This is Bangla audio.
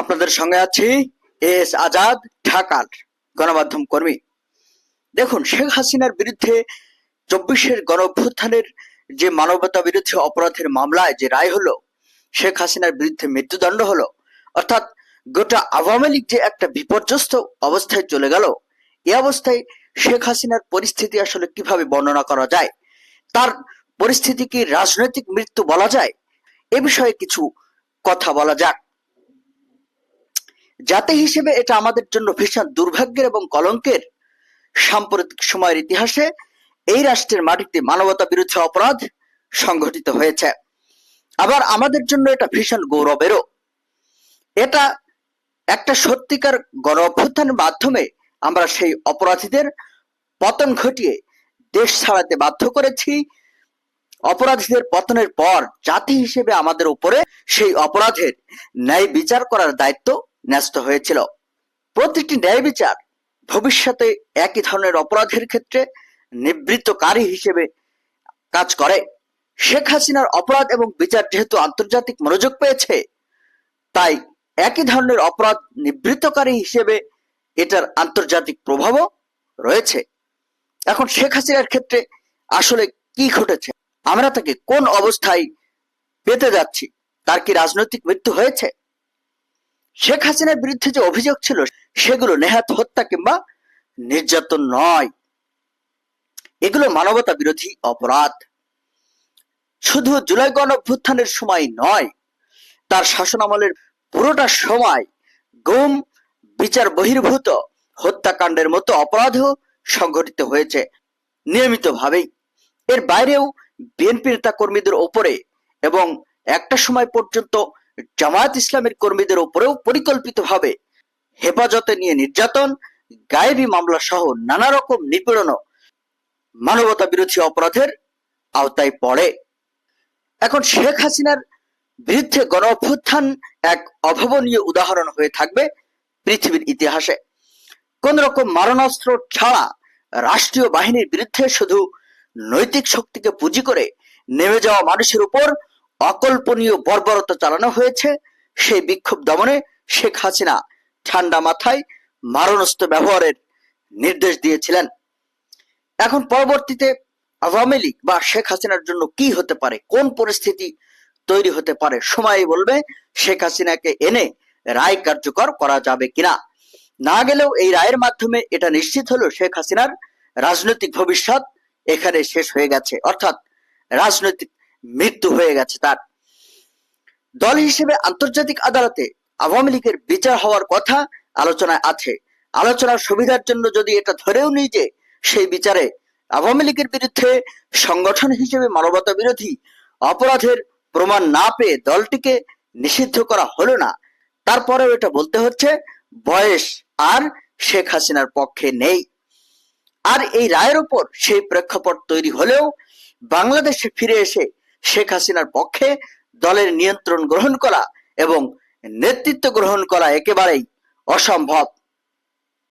আপনাদের সঙ্গে আছি এস আজাদ ঢাকার গণমাধ্যম কর্মী। দেখুন, শেখ হাসিনার বিরুদ্ধে চব্বিশের গণ অভ্যুত্থানের যে মানবতা বিরোধী অপরাধের মামলায় যে রায় হলো, শেখ হাসিনার বিরুদ্ধে মৃত্যুদণ্ড হলো, অর্থাৎ গোটা আওয়ামী লীগ যে একটা বিপর্যস্ত অবস্থায় চলে গেল, এ অবস্থায় শেখ হাসিনার পরিস্থিতি আসলে কীভাবে বর্ণনা করা যায়, তার পরিস্থিতি কি রাজনৈতিক মৃত্যু বলা যায়, এ বিষয়ে কিছু কথা বলা যাক। জাতি হিসেবে এটা আমাদের জন্য ভীষণ দুর্ভাগ্যের এবং কলঙ্কের। সাম্প্রতিক সময়ের ইতিহাসে এই রাষ্ট্রের মাটিতে মানবতা বিরুদ্ধে অপরাধ সংঘটিত হয়েছে। আবার আমাদের জন্য এটা ভীষণ গৌরবেরও। এটা একটা সত্যিকার গণ অভ্যুত্থানের মাধ্যমে আমরা সেই অপরাধীদের পতন ঘটিয়ে দেশ ছাড়াতে বাধ্য করেছি। অপরাধীদের পতনের পর জাতি হিসেবে আমাদের উপরে সেই অপরাধের ন্যায় বিচার করার দায়িত্ব ন্যস্ত হয়েছিল। প্রতিটি ন্যায় বিচার ভবিষ্যতে একই ধরনের অপরাধের ক্ষেত্রে নিবৃত্তকারী হিসেবে কাজ করে। শেখ হাসিনার অপরাধ এবং বিচার যেহেতু আন্তর্জাতিক মনোযোগ পেয়েছে, তাই একই ধরনের অপরাধ নিবৃত্তকারী হিসেবে এটার আন্তর্জাতিক প্রভাবও রয়েছে। এখন শেখ হাসিনার ক্ষেত্রে আসলে কি ঘটেছে? আমরা তাকে কোন অবস্থায় পেতে যাচ্ছি? তার কি রাজনৈতিক মৃত্যু হয়েছে? শেখ হাসিনার বিরুদ্ধে যে অভিযোগ ছিল, সেগুলো নেহাত হত্যা কিংবা নির্যাতন নয়। এগুলো মানবতা বিরোধী অপরাধ। শুধু জুলাই গণ অভ্যুত্থানের সময় নয়, তার শাসনামলের পুরোটা সময় গুম, বিচার বহির্ভূত হত্যাকাণ্ডের মতো অপরাধও সংঘটিত হয়েছে, নিয়মিতভাবেই। এর বাইরেও বিএনপি নেতা কর্মীদের ওপরে এবং একটা সময় পর্যন্ত জামায়াত ইসলামের কর্মীদের উপরেও পরিকল্পিতভাবে হেফাজতে নিয়ে নির্যাতন, গায়েবী মামলা সহ নানা রকম নিপীড়ন মানবতা বিরোধী অপরাধের আওতায় পড়ে। এখন শেখ হাসিনার বিরুদ্ধে গণ অভ্যুত্থান এক অভাবনীয় উদাহরণ হয়ে থাকবে পৃথিবীর ইতিহাসে। কোন রকম মারণাস্ত্র ছাড়া রাষ্ট্রীয় বাহিনীর বিরুদ্ধে শুধু নৈতিক শক্তিকে পুঁজি করে নেমে যাওয়া মানুষের উপর অকল্পনীয় বর্বরতা চালানো হয়েছে সেই বিক্ষোভ দমনে শেখ হাসিনা ঠান্ডা মাথায় মারণাস্ত্র ব্যবহারের নির্দেশ দিয়েছিলেন। এখন পরবর্তীতে আওয়ামী লীগ বা শেখ হাসিনার জন্য কি হতে পারে? কোন পরিস্থিতি তৈরি হতে পারে? সময় বলবে, শেখ হাসিনাকে এনে রায় কার্যকর করা যাবে কিনা? না গেলেও এই রায়ের মাধ্যমে এটা নিশ্চিত হলো, শেখ হাসিনার রাজনৈতিক ভবিষ্যৎ এখানে শেষ হয়ে গেছে। অর্থাৎ রাজনৈতিক মৃত্যু হয়ে গেছে তার। দল হিসেবে আন্তর্জাতিক আদালতে আওয়ামী লীগের বিচার হওয়ার কথা আলোচনায় আছে। আলোচনার সুবিধার জন্য যদি এটা ধরেও নিই যে সেই বিচারে আওয়ামী লীগের বিরুদ্ধে সংগঠন হিসেবে মানবতা বিরোধী অপরাধের প্রমাণ না পেয়ে দলটিকে নিষিদ্ধ করা হলো না, তারপরেও এটা বলতে হচ্ছে বয়স আর শেখ হাসিনার পক্ষে নেই। আর এই রায়ের উপর সেই প্রেক্ষাপট তৈরি হলেও বাংলাদেশে ফিরে এসে শেখ হাসিনার পক্ষে দলের নিয়ন্ত্রণ গ্রহণ করা এবং নেতৃত্ব গ্রহণ করা একেবারেই অসম্ভব।